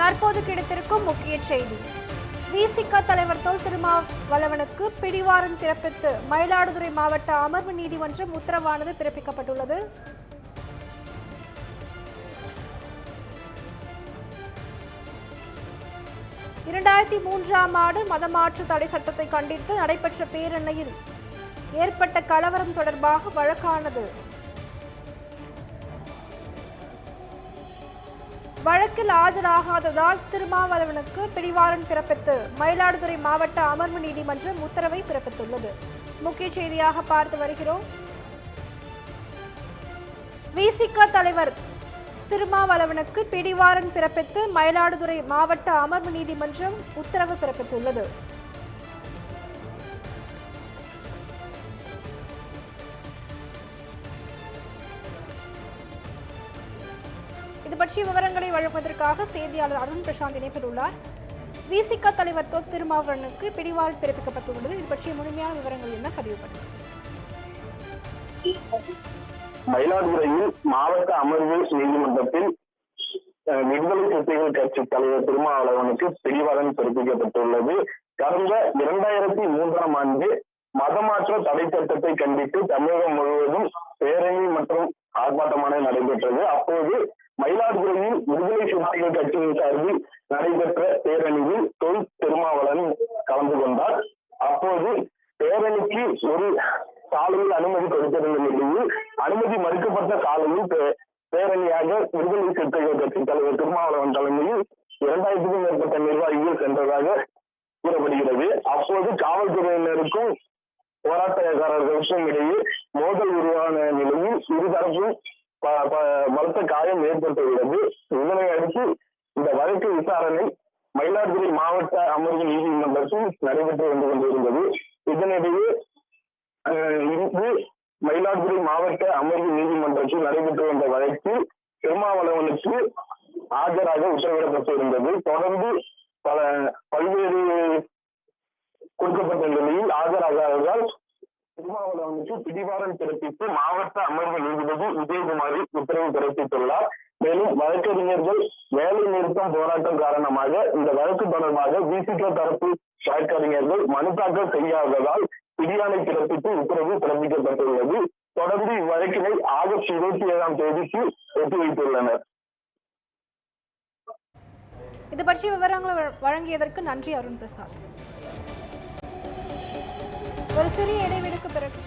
தற்போது கிடைத்திருக்கும் முக்கிய செய்தி. விசிக தலைவர் தொல் திருமாவளவனுக்கு பிடிவாரன் பிறப்பித்து மயிலாடுதுறை மாவட்ட அமர்வு நீதிமன்றம் உத்தரவானது பிறப்பிக்கப்பட்டுள்ளது. இரண்டாயிரத்தி மூன்றாம் ஆண்டு மதமாற்று தடை சட்டத்தை கண்டித்து நடைபெற்ற பேரணியில் ஏற்பட்ட கலவரம் தொடர்பாக வழக்கானது. வழக்கில் ஆஜராகாததால் திருமாவளவனுக்கு பிடிவாரன் பிறப்பித்து மயிலாடுதுறை மாவட்ட அமர்வு நீதிமன்றம் உத்தரவை பிறப்பித்துள்ளது. முக்கிய செய்தியாக பார்த்து வருகிறோம். விசிக தலைவர் திருமாவளவனுக்கு பிடிவாரன் பிறப்பித்து மயிலாடுதுறை மாவட்ட அமர்வு நீதிமன்றம் உத்தரவு பிறப்பித்துள்ளது. இது பற்றிய விவரங்களை வழங்குவதற்காக செய்தியாளர் அருண் பிரசாந்த் இணைப்பில் விசிக தலைவர் தொ. திருமாவளவனுக்கு பிடிவாரண்ட் பிறப்பிக்கப்பட்டுள்ளது. இது பற்றிய முழுமையான விவரங்கள் என்ன? பதிவு பண்ணுங்க. மயிலாடுதுறையில் மாவட்ட அமர்வு நீதிமன்றத்தில் விடுதலை சிறுத்தைகள் கட்சி தலைவர் திருமாவளவனுக்கு பிடிவாரன் பிறப்பிக்கப்பட்டுள்ளது. கடந்த இரண்டாயிரத்தி மூன்றாம் ஆண்டு மதமாற்ற தடை சட்டத்தை கண்டித்து தமிழகம் முழுவதும் பேரணி மற்றும் ஆர்ப்பாட்டமான நடைபெற்றது. அப்போது மயிலாடுதுறையில் விடுதலை சிறுத்தைகள் கட்சியின் சார்பில் நடைபெற்ற பேரணியில் தொல் திருமாவளன் கலந்து கொண்டார். அப்போது பேரணிக்கு ஒரு சாலையில் அனுமதி கொடுத்திருந்த நிலையில் அனுமதி மறுக்கப்பட்ட சாலையில் பே- பேரணியாக விடுதலை சிறுத்தைகள் கட்சி தலைவர் திருமாவளவன் தலைமையில் இரண்டாயிரத்துக்கும் மேற்பட்ட நிர்வாகிகள் சென்றதாக கூறப்படுகிறது. அப்போது காவல்துறையினருக்கும் போராட்டக்காரர்களுக்கும் இடையே மோதல் உருவான நிலையில் இருதரப்பும் பலத்த காயம் ஏற்பட்டுள்ளது இதனை அடுத்து இந்த வழக்கு விசாரணை மயிலாடுதுறை மாவட்ட அமர்வு நீதிமன்றத்தில் நடைபெற்று வந்து கொண்டிருந்தது. இதனிடையே இன்று மயிலாடுதுறை மாவட்ட அமர்வு நீதிமன்றத்தில் நடைபெற்று வந்த வழக்கில் திருமாவளவனுக்கு ஆஜராக உத்தரவிடப்பட்டிருந்தது. தொடர்ந்து பல பல்வேறு கொடுக்கப்பட்ட நிலையில் ஆஜராக அவனுக்கு பிடிவாரன் பிறப்பித்து மாவட்ட அமர்வு நீதிபதி விஜயகுமாரி உத்தரவு பிறப்பித்துள்ளார். மேலும் வழக்கறிஞர்கள் வேலை நிறுத்தம் போராட்டம் காரணமாக இந்த வழக்கு தொடர்பாக விசிக தரப்பு வழக்கறிஞர்கள் மனு தாக்கல் செய்யாததால் பிடியானை பிறப்பித்து உத்தரவு பிறப்பிக்கப்பட்டுள்ளது. தொடர்ந்து இவ்வழக்கினை ஆகஸ்ட் இருபத்தி ஏழாம் தேதிக்கு ஒத்திவைத்துள்ளனர். இது பற்றிய விவரங்களை வழங்கியதற்கு நன்றி அருண் பிரசாத் ஒரு சிறிய இடைவெளிக்கு பிறகு